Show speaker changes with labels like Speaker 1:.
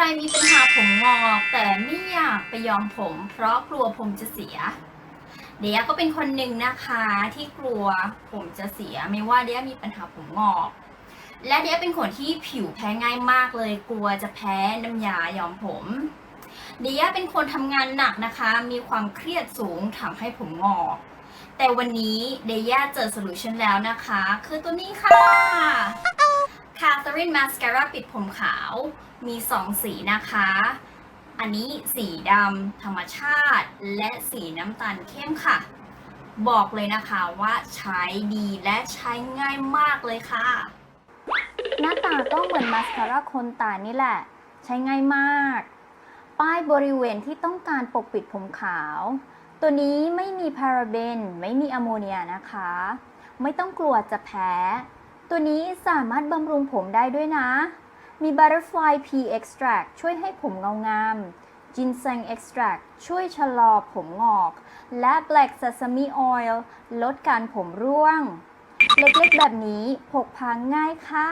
Speaker 1: รมีปัญหาผมงอกแต่ไม่อยากไปยอมผม เพราะกลัวผมจะเสีย เดียก็เป็นคนหนึ่งนะคะที่กลัวผมจะเสีย ไม่ว่าเดียมีปัญหาผมงอก และเดียเป็นคนที่ผิวแพ้ง่ายมากเลย กลัวจะแพ้น้ำยาย้อมผม เดียเป็นคนทำงานหนักนะคะ มีความเครียดสูงทำให้ผมงอก แต่วันนี้เดียเจอโซลูชันแล้วนะคะ คือตัวนี้ค่ะ Marin Mascara ปิดผมขาว มี 2 สีนะคะ อันนี้สีดำธรรมชาติและสีน้ำตาลเข้มค่ะ บอกเลยนะคะว่าใช้ดีและใช้ง่ายมากเลยค่ะ
Speaker 2: หน้าตาก็เหมือนมาสคาร่าคนตานี่แหละ ใช้ง่ายมาก ป้ายบริเวณที่ต้องการปกปิดผมขาว ตัวนี้ไม่มีพาราเบน ไม่มีอะโมเนียนะคะ ไม่ต้องกลัวจะแพ้ ตัวนี้สามารถบำรุงผมได้ด้วยนะ มี Butterfly P Extract ช่วยให้ผมเงางาม Ginseng Extract ช่วยชะลอผมงอก และ Black Sesame Oil ลดการผมร่วง เล็กๆแบบนี้พกพาง่ายค่ะ